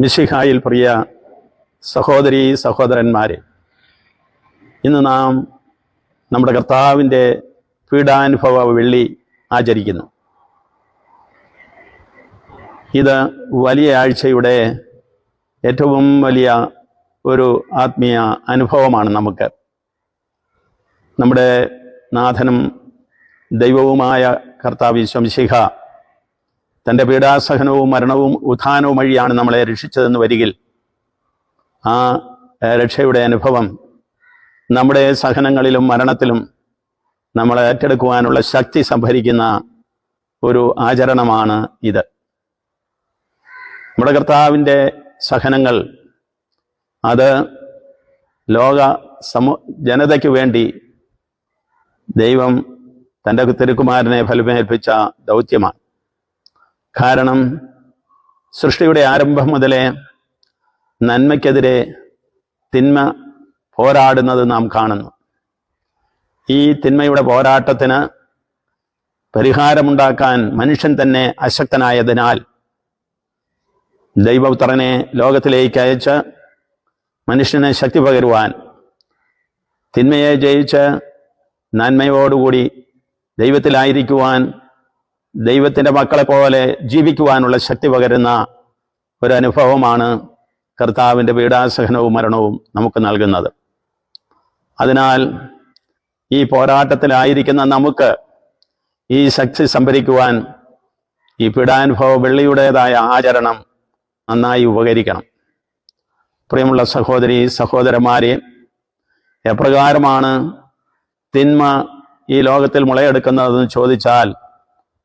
മിശിഹായിൽ പ്രിയ സഹോദരി സഹോദരന്മാരെ ഇന്ന് നാം നമ്മുടെ കർത്താവിന്റെ പീഡാനുഭവ വെള്ളി ആചരിക്കുന്നു. ഇത് വലിയ ആഴ്ചയുടെ ഏറ്റവും വലിയ ഒരു ആത്മീയ അനുഭവമാണ് നമുക്ക്. നമ്മുടെ നാഥനും ദൈവവുമായ കർത്താവ് ശംശിഹ തന്റെ പീഡാസഹനവും മരണവും ഉത്ഥാനവും വഴിയാണ് നമ്മളെ രക്ഷിച്ചതെന്ന് വരികിൽ ആ രക്ഷയുടെ അനുഭവം നമ്മുടെ സഹനങ്ങളിലും മരണത്തിലും നമ്മളെ ഏറ്റെടുക്കുവാനുള്ള ശക്തി സംഭരിക്കുന്ന ഒരു ആചരണമാണ് ഇത്. നമ്മുടെ കർത്താവിന്റെ സഹനങ്ങൾ അത് ലോക സമൂ ജനതയ്ക്ക് വേണ്ടി ദൈവം തന്റെ തിരുക്കുമാരനെ ഫലമേൽപ്പിച്ച ദൗത്യമാണ്. കാരണം സൃഷ്ടിയുടെ ആരംഭം മുതലേ നന്മയ്ക്കെതിരെ തിന്മ പോരാടുന്നത് നാം കാണുന്നു. ഈ തിന്മയുടെ പോരാട്ടത്തിന് പരിഹാരമുണ്ടാക്കാൻ മനുഷ്യൻ തന്നെ അശക്തനായതിനാൽ ദൈവപുത്രനെ ലോകത്തിലേക്ക് അയച്ച് മനുഷ്യനെ ശക്തി പകരുവാൻ തിന്മയെ ജയിച്ച് നന്മയോടുകൂടി ദൈവത്തിലായിരിക്കുവാൻ ദൈവത്തിന്റെ മക്കളെ പോലെ ജീവിക്കുവാനുള്ള ശക്തി പകരുന്ന ഒരു അനുഭവമാണ് കർത്താവിന്റെ പീഡാസഹനവും മരണവും നമുക്ക് നൽകുന്നത്. അതിനാൽ ഈ പോരാട്ടത്തിലായിരിക്കുന്ന നമുക്ക് ഈ ശക്തി സംഭരിക്കുവാൻ ഈ പീഡാനുഭവ വെള്ളിയുടേതായ ആചരണം നന്നായി ഉപകരിക്കണം. പ്രിയമുള്ള സഹോദരി സഹോദരന്മാരെ എപ്രകാരമാണ് തിന്മ ഈ ലോകത്തിൽ മുളയെടുക്കുന്നതെന്ന് ചോദിച്ചാൽ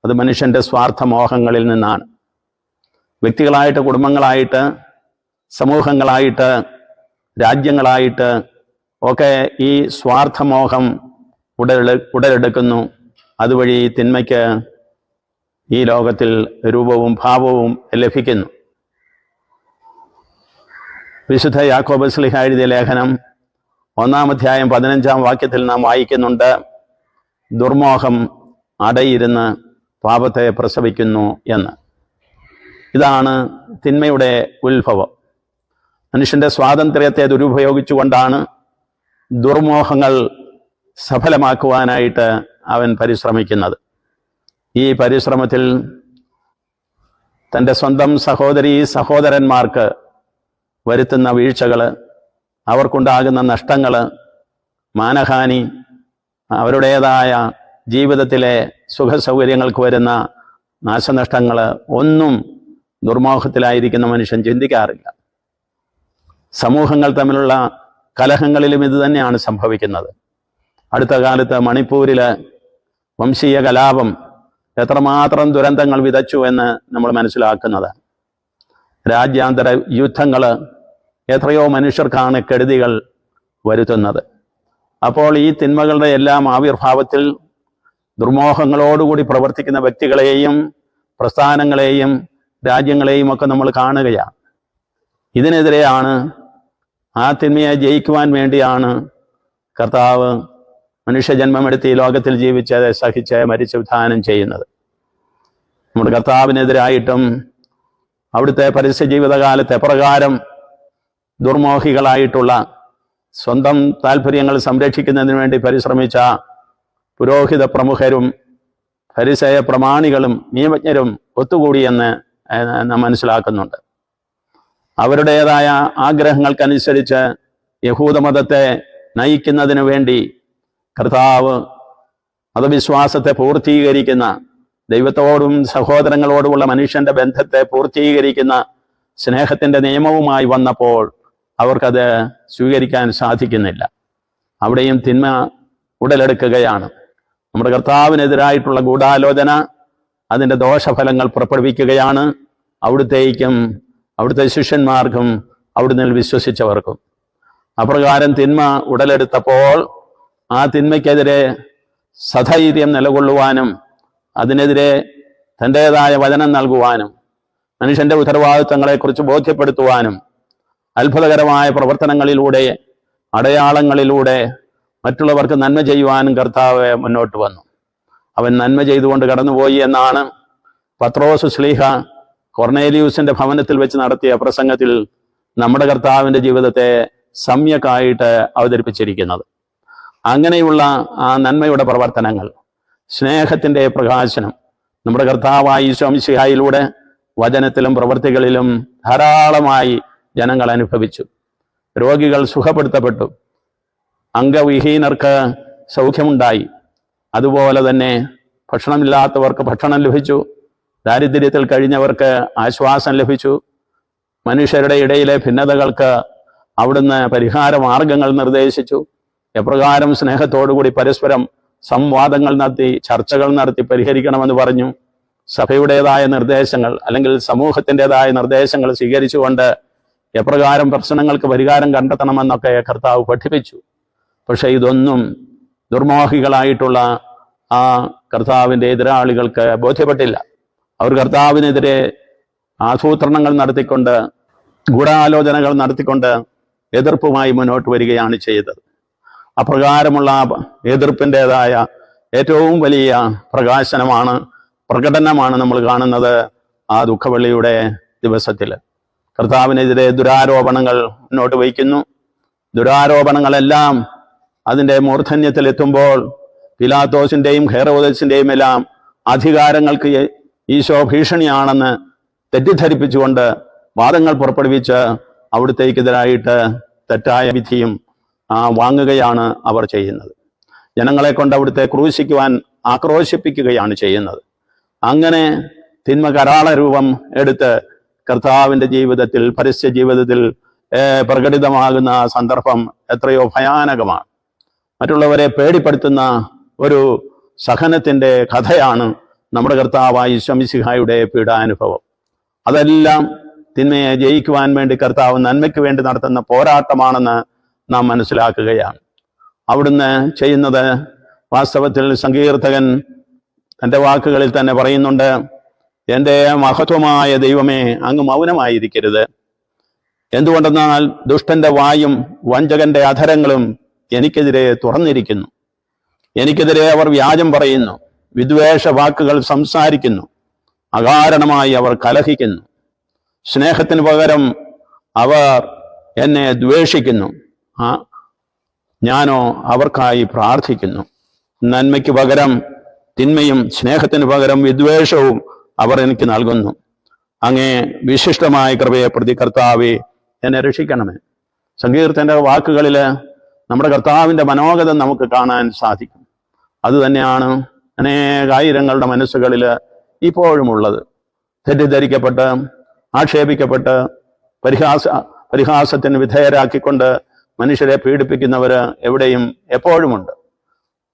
അത് മനുഷ്യന്റെ സ്വാർത്ഥ മോഹങ്ങളിൽ നിന്നാണ്. വ്യക്തികളായിട്ട് കുടുംബങ്ങളായിട്ട് സമൂഹങ്ങളായിട്ട് രാജ്യങ്ങളായിട്ട് ഒക്കെ ഈ സ്വാർത്ഥമോഹം ഉടലെടു ഉടലെടുക്കുന്നു. അതുവഴി തിന്മയ്ക്ക് ഈ ലോകത്തിൽ രൂപവും ഭാവവും ലഭിക്കുന്നു. വിശുദ്ധ യാക്കോബ് സ്ലിഹ എഴുതിയ ലേഖനം ഒന്നാം അധ്യായം പതിനഞ്ചാം വാക്യത്തിൽ നാം വായിക്കുന്നുണ്ട് ദുർമോഹം അടയിരുന്ന് പാപത്തെ പ്രസവിക്കുന്നു എന്ന്. ഇതാണ് തിന്മയുടെ ഉത്ഭവം. മനുഷ്യന്റെ സ്വാതന്ത്ര്യത്തെ ദുരുപയോഗിച്ചുകൊണ്ടാണ് ദുർമോഹങ്ങൾ സഫലമാക്കുവാനായിട്ട് അവൻ പരിശ്രമിക്കുന്നത്. ഈ പരിശ്രമത്തിൽ തന്റെ സ്വന്തം സഹോദരി സഹോദരന്മാർക്ക് വരുത്തുന്ന വീഴ്ചകൾ അവർക്കുണ്ടാകുന്ന നഷ്ടങ്ങൾ മാനഹാനി അവരുടേതായ ജീവിതത്തിലെ സുഖസൗകര്യങ്ങൾക്ക് വരുന്ന നാശനഷ്ടങ്ങൾ ഒന്നും ദുർമോഹത്തിലായിരിക്കുന്ന മനുഷ്യൻ ചിന്തിക്കാറില്ല. സമൂഹങ്ങൾ തമ്മിലുള്ള കലഹങ്ങളിലും ഇത് തന്നെയാണ് സംഭവിക്കുന്നത്. അടുത്ത കാലത്ത് മണിപ്പൂരിൽ വംശീയ കലാപം എത്രമാത്രം ദുരന്തങ്ങൾ വിതച്ചു എന്ന് നമ്മൾ മനസ്സിലാക്കുന്നത്. രാജ്യാന്തര യുദ്ധങ്ങൾ എത്രയോ മനുഷ്യർക്കാണ് കെടുതികൾ വരുത്തുന്നത്. അപ്പോൾ ഈ തിന്മകളുടെ എല്ലാം ആവിർഭാവത്തിൽ ദുർമോഹങ്ങളോടുകൂടി പ്രവർത്തിക്കുന്ന വ്യക്തികളെയും പ്രസ്ഥാനങ്ങളെയും രാജ്യങ്ങളെയും ഒക്കെ നമ്മൾ കാണുകയാണ്. ഇതിനെതിരെയാണ് ആ തിന്മയെ ജയിക്കുവാൻ വേണ്ടിയാണ് കർത്താവ് മനുഷ്യജന്മമെടുത്ത് ഈ ലോകത്തിൽ ജീവിച്ച് സഹിച്ച് മരിച്ച് വിധാനം ചെയ്യുന്നത്. നമ്മുടെ കർത്താവിനെതിരായിട്ടും അവിടുത്തെ പരസ്യ ജീവിതകാലത്ത് എപ്രകാരം ദുർമോഹികളായിട്ടുള്ള സ്വന്തം താല്പര്യങ്ങൾ സംരക്ഷിക്കുന്നതിന് വേണ്ടി പരിശ്രമിച്ച പുരോഹിത പ്രമുഖരും പരിസയ പ്രമാണികളും നിയമജ്ഞരും ഒത്തുകൂടിയെന്ന് നാം മനസ്സിലാക്കുന്നുണ്ട്. അവരുടേതായ ആഗ്രഹങ്ങൾക്കനുസരിച്ച് യഹൂദമതത്തെ നയിക്കുന്നതിന് വേണ്ടി കർത്താവ് മതവിശ്വാസത്തെ പൂർത്തീകരിക്കുന്ന ദൈവത്തോടും സഹോദരങ്ങളോടുമുള്ള മനുഷ്യന്റെ ബന്ധത്തെ പൂർത്തീകരിക്കുന്ന സ്നേഹത്തിന്റെ നിയമവുമായി വന്നപ്പോൾ അവർക്കത് സ്വീകരിക്കാൻ സാധിക്കുന്നില്ല. അവിടെയും തിന്മ ഉടലെടുക്കുകയാണ്. നമ്മുടെ കർത്താവിനെതിരായിട്ടുള്ള ഗൂഢാലോചന അതിന്റെ ദോഷഫലങ്ങൾ പുറപ്പെടുവിക്കുകയാണ്. അവിടുത്തേക്കും അവിടുത്തെ ശിഷ്യന്മാർക്കും അവിടുന്ന് വിശ്വസിച്ചവർക്കും. അപ്രകാരം തിന്മ ഉടലെടുത്തപ്പോൾ ആ തിന്മയ്ക്കെതിരെ സധൈര്യം നിലകൊള്ളുവാനും അതിനെതിരെ തന്റെതായ വചനം നൽകുവാനും മനുഷ്യന്റെ ഉത്തരവാദിത്തങ്ങളെക്കുറിച്ച് ബോധ്യപ്പെടുത്തുവാനും അത്ഭുതകരമായ പ്രവർത്തനങ്ങളിലൂടെ അടയാളങ്ങളിലൂടെ മറ്റുള്ളവർക്ക് നന്മ ചെയ്യുവാനും കർത്താവ് മുന്നോട്ട് വന്നു. അവൻ നന്മ ചെയ്തുകൊണ്ട് കടന്നുപോയി എന്നാണ് പത്രോസ് ശ്ലീഹ കൊർണേലിയൂസിന്റെ ഭവനത്തിൽ വെച്ച് നടത്തിയ പ്രസംഗത്തിൽ നമ്മുടെ കർത്താവിന്റെ ജീവിതത്തെ സമ്യക്കായിട്ട് അവതരിപ്പിച്ചിരിക്കുന്നത്. അങ്ങനെയുള്ള ആ നന്മയുടെ പ്രവർത്തനങ്ങൾ സ്നേഹത്തിന്റെ പ്രകാശനം നമ്മുടെ കർത്താവായി സ്വാമിശിഹായിലൂടെ വചനത്തിലും പ്രവൃത്തികളിലും ധാരാളമായി ജനങ്ങൾ അനുഭവിച്ചു. രോഗികൾ സുഖപ്പെടുത്തപ്പെട്ടു. അംഗവിഹീനർക്ക് സൗഖ്യമുണ്ടായി. അതുപോലെ തന്നെ ഭക്ഷണമില്ലാത്തവർക്ക് ഭക്ഷണം ലഭിച്ചു. ദാരിദ്ര്യത്തിൽ കഴിഞ്ഞവർക്ക് ആശ്വാസം ലഭിച്ചു. മനുഷ്യരുടെ ഇടയിലെ ഭിന്നതകൾക്ക് അവിടുന്ന് പരിഹാര മാർഗങ്ങൾ നിർദ്ദേശിച്ചു. എപ്രകാരം സ്നേഹത്തോടുകൂടി പരസ്പരം സംവാദങ്ങൾ നടത്തി ചർച്ചകൾ നടത്തി പരിഹരിക്കണമെന്ന് പറഞ്ഞു. സഭയുടേതായ നിർദ്ദേശങ്ങൾ അല്ലെങ്കിൽ സമൂഹത്തിന്റെതായ നിർദ്ദേശങ്ങൾ സ്വീകരിച്ചുകൊണ്ട് എപ്രകാരം പ്രശ്നങ്ങൾക്ക് പരിഹാരം കണ്ടെത്തണമെന്നൊക്കെ കർത്താവ് പഠിപ്പിച്ചു. പക്ഷെ ഇതൊന്നും ദുർമോഹികളായിട്ടുള്ള ആ കർത്താവിന്റെ എതിരാളികൾക്ക് ബോധ്യപ്പെട്ടില്ല. അവർ കർത്താവിനെതിരെ ആസൂത്രണങ്ങൾ നടത്തിക്കൊണ്ട് ഗൂഢാലോചനകൾ നടത്തിക്കൊണ്ട് എതിർപ്പുമായി മുന്നോട്ട് വരികയാണ് ചെയ്തത്. അപ്രകാരമുള്ള എതിർപ്പിന്റെതായ ഏറ്റവും വലിയ പ്രകാശനമാണ് പ്രകടനമാണ് നമ്മൾ കാണുന്നത് ആ ദുഃഖവെള്ളിയുടെ ദിവസത്തിൽ. കർത്താവിനെതിരെ ദുരാരോപണങ്ങൾ മുന്നോട്ട് വയ്ക്കുന്നു. ദുരാരോപണങ്ങളെല്ലാം അതിന്റെ മൂർധന്യത്തിലെത്തുമ്പോൾ പിലാത്തോസിന്റെയും ഹെറോദസിന്റെയും എല്ലാം അധികാരങ്ങൾക്ക് ഈശോ ഭീഷണിയാണെന്ന് തെറ്റിദ്ധരിപ്പിച്ചുകൊണ്ട് വാദങ്ങൾ പുറപ്പെടുവിച്ച് അവിടുത്തേക്കെതിരായിട്ട് തെറ്റായ വിധിയും വാങ്ങുകയാണ് അവർ ചെയ്യുന്നത്. ജനങ്ങളെ കൊണ്ട് അവിടുത്തെ ക്രൂശിക്കുവാൻ ആക്രോശിപ്പിക്കുകയാണ് ചെയ്യുന്നത്. അങ്ങനെ തിന്മ കരാള രൂപം എടുത്ത് കർത്താവിന്റെ ജീവിതത്തിൽ പരസ്യ ജീവിതത്തിൽ പ്രകടിതമാകുന്ന സന്ദർഭം എത്രയോ ഭയാനകമാണ്. മറ്റുള്ളവരെ പേടിപ്പെടുത്തുന്ന ഒരു സഹനത്തിന്റെ കഥയാണ് നമ്മുടെ കർത്താവായ ശമിസിഹായുടെ പീഡാനുഭവം. അതെല്ലാം തിന്മയെ ജയിക്കുവാൻ വേണ്ടി കർത്താവ് നന്മയ്ക്ക് വേണ്ടി നടത്തുന്ന പോരാട്ടമാണെന്ന് നാം മനസ്സിലാക്കുകയാണ്. അവിടുന്ന് ചെയ്യുന്നത് വാസ്തവത്തിൽ സങ്കീർത്തകൻ തന്റെ വാക്കുകളിൽ തന്നെ പറയുന്നുണ്ട് എന്റെ മഹത്വമായ ദൈവമേ അങ്ങ് മൗനമായിരിക്കരുത്. എന്തുകൊണ്ടെന്നാൽ ദുഷ്ടന്റെ വായും വഞ്ചകന്റെ അധരങ്ങളും എനിക്കെതിരെ തുറന്നിരിക്കുന്നു. എനിക്കെതിരെ അവർ വ്യാജം പറയുന്നു. വിദ്വേഷ വാക്കുകൾ സംസാരിക്കുന്നു. അകാരണമായി അവർ കലഹിക്കുന്നു. സ്നേഹത്തിന് പകരം അവർ എന്നെ ദ്വേഷിക്കുന്നു. ആ ഞാനോ അവർക്കായി പ്രാർത്ഥിക്കുന്നു. നന്മയ്ക്ക് പകരം തിന്മയും സ്നേഹത്തിന് പകരം വിദ്വേഷവും അവർ എനിക്ക് നൽകുന്നു. അങ്ങേ വിശിഷ്ടമായ കൃപയെ പ്രതി കർത്താവെ എന്നെ രക്ഷിക്കണമേ. സങ്കീർത്തന്റെ വാക്കുകളിൽ നമ്മുടെ കർത്താവിന്റെ മനോഗതം നമുക്ക് കാണാൻ സാധിക്കും. അത് അതുതന്നെയാണ് അനേകായിരങ്ങളുടെ മനസ്സുകളിൽ ഇപ്പോഴുമുള്ളത്. തെറ്റിദ്ധരിക്കപ്പെട്ട് ആക്ഷേപിക്കപ്പെട്ട് പരിഹാസ പരിഹാസത്തിന് വിധേയരാക്കിക്കൊണ്ട് മനുഷ്യരെ പീഡിപ്പിക്കുന്നവർ എവിടെയും എപ്പോഴുമുണ്ട്.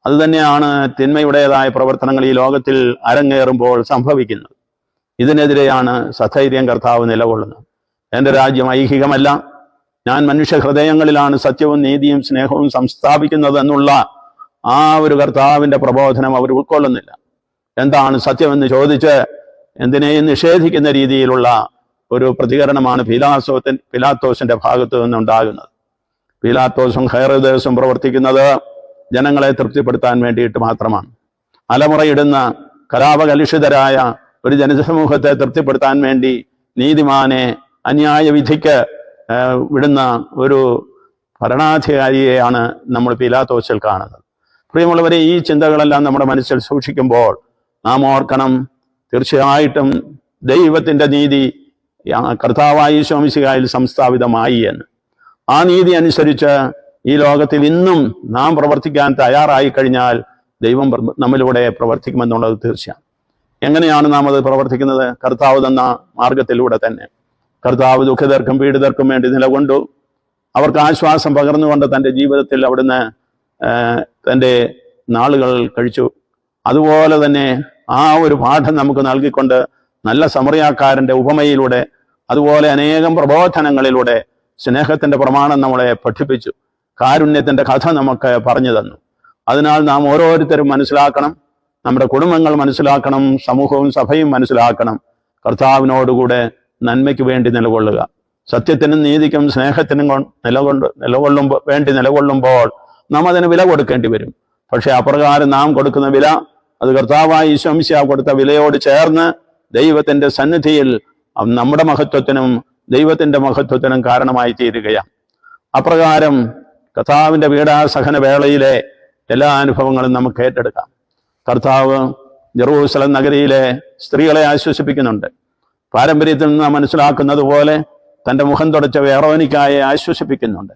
അതുതന്നെയാണ് തിന്മയുടേതായ പ്രവർത്തനങ്ങൾ ഈ ലോകത്തിൽ അരങ്ങേറുമ്പോൾ സംഭവിക്കുന്നത്. ഇതിനെതിരെയാണ് സധൈര്യം കർത്താവ് നിലകൊള്ളുന്നത്. എന്റെ രാജ്യം ഐഹികമല്ല. ഞാൻ മനുഷ്യ ഹൃദയങ്ങളിലാണ് സത്യവും നീതിയും സ്നേഹവും സംസ്ഥാപിക്കുന്നത് എന്നുള്ള ആ ഒരു കർത്താവിന്റെ പ്രബോധനം അവർ ഉൾക്കൊള്ളുന്നില്ല. എന്താണ് സത്യമെന്ന് ചോദിച്ച് എന്തിനേയും നിഷേധിക്കുന്ന രീതിയിലുള്ള ഒരു പ്രതികരണമാണ് പിലാസോത്തിൻ ഫിലാത്തോസിന്റെ ഭാഗത്തു നിന്നുണ്ടാകുന്നത്. ഫിലാത്തോസും ഹൈറദേസും പ്രവർത്തിക്കുന്നത് ജനങ്ങളെ തൃപ്തിപ്പെടുത്താൻ വേണ്ടിയിട്ട് മാത്രമാണ്. അലമുറയിടുന്ന കലാപകലുഷിതരായ ഒരു ജനസമൂഹത്തെ തൃപ്തിപ്പെടുത്താൻ വേണ്ടി നീതിമാനെ അന്യായ വിധിക്ക് വിടുന്ന ഒരു ഭരണാധികാരിയെയാണ് നമ്മൾ പിലാത്തോസിൽ കാണുന്നത്. പ്രിയമുള്ളവരെ ഈ ചിന്തകളെല്ലാം നമ്മുടെ മനസ്സിൽ സൂക്ഷിക്കുമ്പോൾ നാം ഓർക്കണം തീർച്ചയായിട്ടും ദൈവത്തിന്റെ നീതി കർത്താവായി ശോമിശികായിൽ സംസ്ഥാപിതമായി എന്ന്. ആ നീതി അനുസരിച്ച് ഈ ലോകത്തിൽ ഇന്നും നാം പ്രവർത്തിക്കാൻ തയ്യാറായി കഴിഞ്ഞാൽ ദൈവം നമ്മളിലൂടെ പ്രവർത്തിക്കുമെന്നുള്ളത് തീർച്ചയാണ്. എങ്ങനെയാണ് നാം അത് പ്രവർത്തിക്കുന്നത്? കർത്താവ് തന്ന മാർഗത്തിലൂടെ തന്നെ. കർത്താവ് ദുഃഖിതർക്കും പീഡിതർക്കും വേണ്ടി നിലകൊണ്ടു. അവർക്ക് ആശ്വാസം പകർന്നുകൊണ്ട് തന്റെ ജീവിതത്തിൽ അവിടുന്ന് തന്റെ നാളുകൾ കഴിച്ചു. അതുപോലെ തന്നെ ആ ഒരു പാഠം നമുക്ക് നൽകിക്കൊണ്ട് നല്ല സമറിയാക്കാരന്റെ ഉപമയിലൂടെ അതുപോലെ അനേകം പ്രബോധനങ്ങളിലൂടെ സ്നേഹത്തിന്റെ പ്രമാണം നമ്മളെ പഠിപ്പിച്ചു. കാരുണ്യത്തിന്റെ കഥ നമുക്ക് പറഞ്ഞു തന്നു. അതിനാൽ നാം ഓരോരുത്തരും മനസ്സിലാക്കണം നമ്മുടെ കുടുംബങ്ങൾ മനസ്സിലാക്കണം സമൂഹവും സഭയും മനസ്സിലാക്കണം. കർത്താവിനോടുകൂടെ നന്മയ്ക്ക് വേണ്ടി നിലകൊള്ളുക. സത്യത്തിനും നീതിക്കും സ്നേഹത്തിനും നിലകൊണ്ട് നിലകൊള്ളുമ്പോൾ വേണ്ടി നിലകൊള്ളുമ്പോൾ നാം അതിന് വില കൊടുക്കേണ്ടി വരും. പക്ഷെ അപ്രകാരം നാം കൊടുക്കുന്ന വില അത് കർത്താവായി ഈശ്വംശ കൊടുത്ത വിലയോട് ചേർന്ന് ദൈവത്തിന്റെ സന്നിധിയിൽ നമ്മുടെ മഹത്വത്തിനും ദൈവത്തിന്റെ മഹത്വത്തിനും കാരണമായി തീരുകയാണ്. അപ്രകാരം കർത്താവിന്റെ പീഡാസഹന വേളയിലെ എല്ലാ അനുഭവങ്ങളും നമുക്ക് ഏറ്റെടുക്കാം. കർത്താവ് ജെറൂസലം നഗരിയിലെ സ്ത്രീകളെ ആശ്വസിപ്പിക്കുന്നുണ്ട്. പാരമ്പര്യത്തിൽ നിന്ന് മനസ്സിലാക്കുന്നത് പോലെ തന്റെ മുഖം തുടച്ച വേറോനിക്കായെ ആശ്വസിപ്പിക്കുന്നുണ്ട്.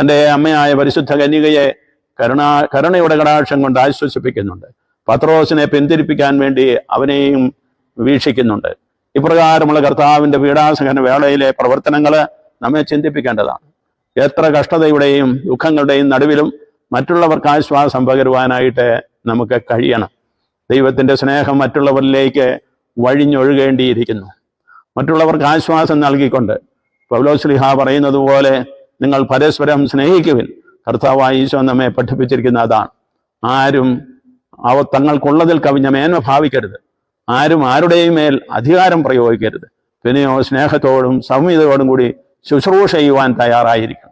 തന്റെ അമ്മയായ പരിശുദ്ധ കന്യകയെ കരുണ കരുണയുടെ കടാക്ഷം കൊണ്ട് ആശ്വസിപ്പിക്കുന്നുണ്ട്. പത്രോസിനെ പിന്തിരിപ്പിക്കാൻ വേണ്ടി അവനെയും വീക്ഷിക്കുന്നുണ്ട്. ഇപ്രകാരമുള്ള കർത്താവിന്റെ പീഡാസഹന വേളയിലെ പ്രവർത്തനങ്ങൾ നമ്മെ ചിന്തിപ്പിക്കേണ്ടതാണ്. എത്ര കഷ്ടതയുടെയും ദുഃഖങ്ങളുടെയും നടുവിലും മറ്റുള്ളവർക്ക് ആശ്വാസം പകരുവാനായിട്ട് നമുക്ക് കഴിയണം. ദൈവത്തിന്റെ സ്നേഹം മറ്റുള്ളവരിലേക്ക് വഴിഞ്ഞൊഴുകേണ്ടിയിരിക്കുന്നു. മറ്റുള്ളവർക്ക് ആശ്വാസം നൽകിക്കൊണ്ട് പൗലോസ്ലിഹ പറയുന്നത് പോലെ നിങ്ങൾ പരസ്പരം സ്നേഹിക്കുവിൻ. കർത്താവായ ഈശോ നമ്മെ പഠിപ്പിച്ചിരിക്കുന്ന അതാണ്. ആരും അവ തങ്ങൾക്കുള്ളതിൽ കവിഞ്ഞ മേന്മ ഭാവിക്കരുത്. ആരും ആരുടെയും മേൽ അധികാരം പ്രയോഗിക്കരുത്. പിന്നെയോ സ്നേഹത്തോടും സൗമ്യതയോടും കൂടി ശുശ്രൂഷ ചെയ്യുവാൻ തയ്യാറായിരിക്കും.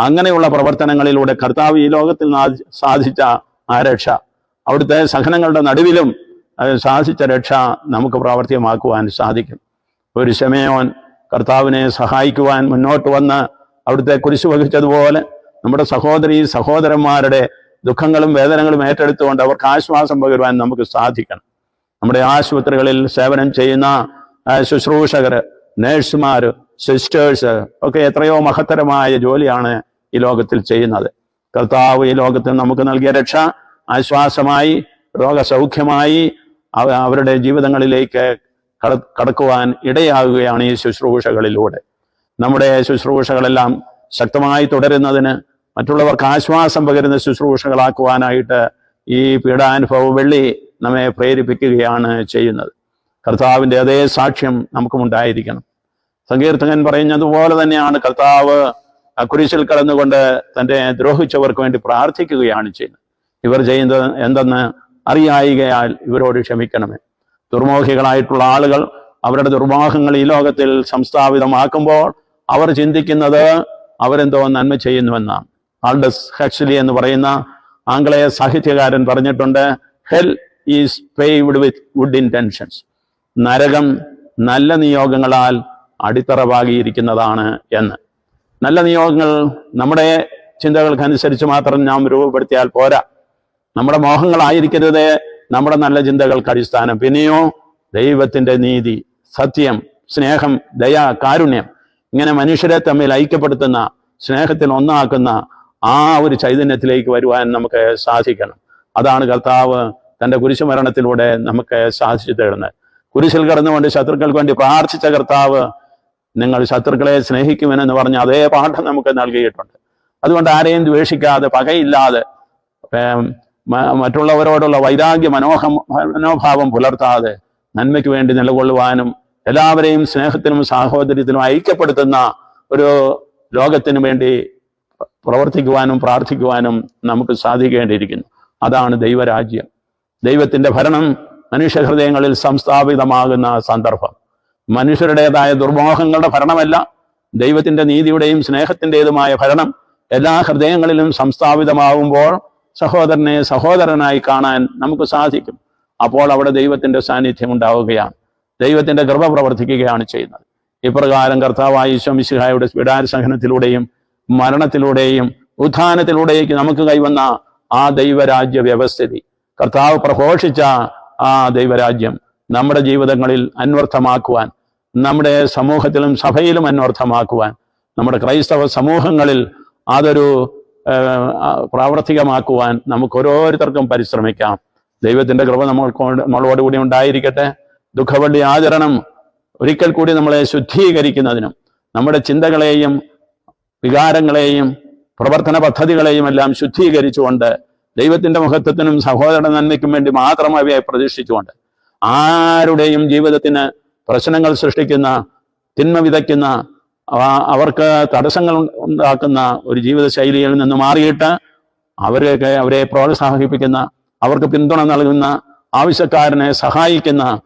അങ്ങനെയുള്ള പ്രവർത്തനങ്ങളിലൂടെ കർത്താവ് ഈ ലോകത്തിൽ സാധിച്ച ആ രക്ഷ. അവിടുത്തെ സഹനങ്ങളുടെ നടുവിലും അത് സാധിച്ച രക്ഷ നമുക്ക് പ്രാവർത്തികമാക്കുവാൻ സാധിക്കും. ഒരു ശമയോൻ കർത്താവിനെ സഹായിക്കുവാൻ മുന്നോട്ട് വന്ന് അവിടുത്തെ കുരിശു വഹിച്ചതുപോലെ നമ്മുടെ സഹോദരി സഹോദരന്മാരുടെ ദുഃഖങ്ങളും വേദനകളും ഏറ്റെടുത്തുകൊണ്ട് അവർക്ക് ആശ്വാസം പകരുവാൻ നമുക്ക് സാധിക്കണം. നമ്മുടെ ആശുപത്രികളിൽ സേവനം ചെയ്യുന്ന ശുശ്രൂഷകർ നേഴ്സുമാർ സിസ്റ്റേഴ്സ് ഒക്കെ എത്രയോ മഹത്തരമായ ജോലിയാണ് ഈ ലോകത്തിൽ ചെയ്യുന്നത്. കർത്താവ് ഈ ലോകത്തിൽ നമുക്ക് നൽകിയ രക്ഷ ആശ്വാസമായി രോഗസൗഖ്യമായി അവരുടെ ജീവിതങ്ങളിലേക്ക് കട കടക്കുവാൻ ഇടയാകുകയാണ് ഈ ശുശ്രൂഷകളിലൂടെ. നമ്മുടെ ശുശ്രൂഷകളെല്ലാം ശക്തമായി തുടരുന്നതിന് മറ്റുള്ളവർക്ക് ആശ്വാസം പകരുന്ന ശുശ്രൂഷകളാക്കുവാനായിട്ട് ഈ പീഡാനുഭവ വെള്ളി നമ്മെ പ്രേരിപ്പിക്കുകയാണ് ചെയ്യുന്നത്. കർത്താവിന്റെ അതേ സാക്ഷ്യം നമുക്കുമുണ്ടായിരിക്കണം. സങ്കീർത്തകൻ പറയുന്നതുപോലെ തന്നെയാണ് കർത്താവ് കുരിശിൽ കടന്നുകൊണ്ട് തന്റെ ദ്രോഹിച്ചവർക്ക് വേണ്ടി പ്രാർത്ഥിക്കുകയാണ് ചെയ്യുന്നത്. ഇവർ ചെയ്യുന്നത് എന്തെന്ന് അറിയായികയാൽ ഇവരോട് ക്ഷമിക്കണമേ. ദുർമോഹികളായിട്ടുള്ള ആളുകൾ അവരുടെ ദുർമോഹങ്ങൾ ഈ ലോകത്തിൽ സംസ്ഥാപിതമാക്കുമ്പോൾ അവർ ചിന്തിക്കുന്നത് അവരെന്തോ നന്മ ചെയ്യുന്നുവെന്നാണ്. ആൾഡസ് ഹെക്സ്ലി എന്ന് പറയുന്ന ആംഗ്ലേയ സാഹിത്യകാരൻ പറഞ്ഞിട്ടുണ്ട് hell is paved with good intentions നരകം നല്ല നിയോഗങ്ങളാൽ അടിത്തറവാകിയിരിക്കുന്നതാണ് എന്ന്. നല്ല നിയോഗങ്ങൾ നമ്മുടെ ചിന്തകൾക്കനുസരിച്ച് മാത്രം നാം രൂപപ്പെടുത്തിയാൽ പോരാ. നമ്മുടെ മോഹങ്ങളായിരിക്കരുത്. നമ്മുടെ നല്ല ചിന്തകൾക്ക് അടിസ്ഥാനം. പിന്നെയോ ദൈവത്തിന്റെ നീതി സത്യം സ്നേഹം ദയ കാരുണ്യം. ഇങ്ങനെ മനുഷ്യരെ തമ്മിൽ ഐക്യപ്പെടുത്തുന്ന സ്നേഹത്തിന് ഒന്നാക്കുന്ന ആ ഒരു ചൈതന്യത്തിലേക്ക് വരുവാൻ നമുക്ക് സാധിക്കണം. അതാണ് കർത്താവ് തന്റെ കുരിശുമരണത്തിലൂടെ നമുക്ക് സാധിച്ചു തരുന്നത്. കുരിശിൽ കടന്നുകൊണ്ട് ശത്രുക്കൾക്ക് വേണ്ടി പ്രാർത്ഥിച്ച കർത്താവ് നിങ്ങൾ ശത്രുക്കളെ സ്നേഹിക്കുമെന്ന് പറഞ്ഞ അതേ പാഠം നമുക്ക് നൽകിയിട്ടുണ്ട്. അതുകൊണ്ട് ആരെയും ദ്വേഷിക്കാതെ പകയില്ലാതെ മറ്റുള്ളവരോടുള്ള വൈരാഗ്യ മനോഹ മനോഭാവം പുലർത്താതെ നന്മയ്ക്ക് വേണ്ടി നിലകൊള്ളുവാനും എല്ലാവരെയും സ്നേഹത്തിനും സാഹോദര്യത്തിനും ഐക്യപ്പെടുത്തുന്ന ഒരു ലോകത്തിനു വേണ്ടി പ്രവർത്തിക്കുവാനും പ്രാർത്ഥിക്കുവാനും നമുക്ക് സാധിക്കേണ്ടിയിരിക്കുന്നു. അതാണ് ദൈവരാജ്യം. ദൈവത്തിന്റെ ഭരണം മനുഷ്യഹൃദയങ്ങളിൽ സംസ്ഥാപിതമാകുന്ന സന്ദർഭം. മനുഷ്യരുടേതായ ദുർമോഹങ്ങളുടെ ഭരണമല്ല ദൈവത്തിന്റെ നീതിയുടെയും സ്നേഹത്തിന്റെതുമായ ഭരണം എല്ലാ ഹൃദയങ്ങളിലും സംസ്ഥാപിതമാകുമ്പോൾ സഹോദരനെ സഹോദരനായി കാണാൻ നമുക്ക് സാധിക്കും. അപ്പോൾ അവിടെ ദൈവത്തിന്റെ സാന്നിധ്യം ഉണ്ടാവുകയാണ്. ദൈവത്തിന്റെ കൃപ പ്രവർത്തിക്കുകയാണ് ചെയ്യുന്നത്. ഇപ്രകാരം കർത്താവായ ഈശ്വമിശിഹായുടെ പീഡാരസഹനത്തിലൂടെയും മരണത്തിലൂടെയും ഉദ്ധാനത്തിലൂടെയും നമുക്ക് കൈവന്ന ആ ദൈവരാജ്യ വ്യവസ്ഥിതി. കർത്താവ് പ്രഘോഷിച്ച ആ ദൈവരാജ്യം നമ്മുടെ ജീവിതങ്ങളിൽ അന്വർത്ഥമാക്കുവാൻ നമ്മുടെ സമൂഹത്തിലും സഭയിലും അന്വർത്ഥമാക്കുവാൻ നമ്മുടെ ക്രൈസ്തവ സമൂഹങ്ങളിൽ അതൊരു പ്രാവർത്തികമാക്കുവാൻ നമുക്ക് ഓരോരുത്തർക്കും പരിശ്രമിക്കാം. ദൈവത്തിന്റെ കൃപ നമ്മൾ നമ്മളോടുകൂടി ഉണ്ടായിരിക്കട്ടെ. ദുഃഖവള്ളി ആചരണം ഒരിക്കൽ കൂടി നമ്മളെ ശുദ്ധീകരിക്കുന്നതിനും നമ്മുടെ ചിന്തകളെയും വികാരങ്ങളെയും പ്രവർത്തന പദ്ധതികളെയും എല്ലാം ശുദ്ധീകരിച്ചുകൊണ്ട് ദൈവത്തിന്റെ മഹത്വത്തിനും സഹോദര നന്മയ്ക്കും വേണ്ടി മാത്രം അവയെ പ്രതീക്ഷിച്ചുകൊണ്ട് ആരുടെയും ജീവിതത്തിന് പ്രശ്നങ്ങൾ സൃഷ്ടിക്കുന്ന തിന്മ വിതയ്ക്കുന്ന അവർക്ക് തടസ്സങ്ങൾ ഉണ്ടാക്കുന്ന ഒരു ജീവിത ശൈലിയിൽ നിന്ന് മാറിയിട്ട് അവരെയൊക്കെ അവരെ പ്രോത്സാഹിപ്പിക്കുന്ന അവർക്ക് പിന്തുണ നൽകുന്ന ആവശ്യക്കാരനെ സഹായിക്കുന്ന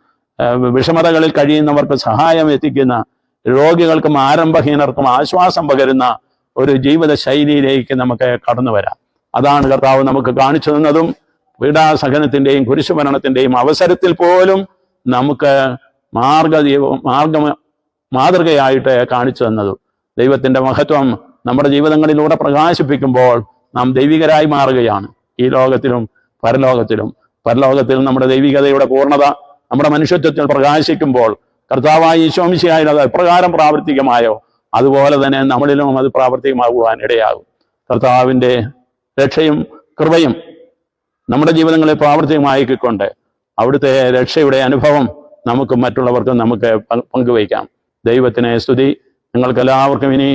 വിഷമതകളിൽ കഴിയുന്നവർക്ക് സഹായം എത്തിക്കുന്ന രോഗികൾക്കും ആരംഭഹീനർക്കും ആശ്വാസം പകരുന്ന ഒരു ജീവിത ശൈലിയിലേക്ക് നമുക്ക് കടന്നു വരാം. അതാണ് കർത്താവ് നമുക്ക് കാണിച്ചു തന്നതും പീഡാസഹനത്തിന്റെയും കുരിശുമരണത്തിന്റെയും അവസരത്തിൽ പോലും നമുക്ക് മാർഗ മാർഗം മാതൃകയായിട്ട് കാണിച്ചു തന്നത്. ദൈവത്തിന്റെ മഹത്വം നമ്മുടെ ജീവിതങ്ങളിലൂടെ പ്രകാശിപ്പിക്കുമ്പോൾ നാം ദൈവികരായി മാറുകയാണ്. ഈ ലോകത്തിലും പരലോകത്തിലും. പരലോകത്തിൽ നമ്മുടെ ദൈവികതയുടെ പൂർണത നമ്മുടെ മനുഷ്യത്വത്തിൽ പ്രകാശിക്കുമ്പോൾ കർത്താവായി ഈശോമിശിയായാലും അത് എപ്രകാരം പ്രാവർത്തികമായോ അതുപോലെ തന്നെ നമ്മളിലും അത് പ്രാവർത്തികമാകുവാൻ ഇടയാകും. കർത്താവിന്റെ രക്ഷയും കൃപയും നമ്മുടെ ജീവിതങ്ങളിൽ പ്രാവർത്തികമാക്കിക്കൊണ്ട് അവിടുത്തെ രക്ഷയുടെ അനുഭവം നമുക്ക് മറ്റുള്ളവർക്കും നമുക്ക് പങ്ക് പങ്കുവയ്ക്കാം. ദൈവത്തിനെ സ്തുതി. നിങ്ങൾക്ക് എല്ലാവർക്കും ഇനി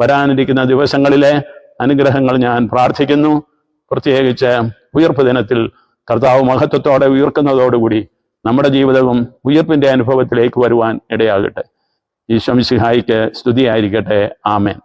വരാനിരിക്കുന്ന ദിവസങ്ങളിലെ അനുഗ്രഹങ്ങൾ ഞാൻ പ്രാർത്ഥിക്കുന്നു. പ്രത്യേകിച്ച് ഉയർപ്പ് ദിനത്തിൽ കർത്താവ് മഹത്വത്തോടെ ഉയർക്കുന്നതോടുകൂടി നമ്മുടെ ജീവിതവും ഉയർപ്പിന്റെ അനുഭവത്തിലേക്ക് വരുവാൻ ഇടയാകട്ടെ. ഈശ്വം സിഹായിക്ക് സ്തുതിയായിരിക്കട്ടെ. ആമേൻ.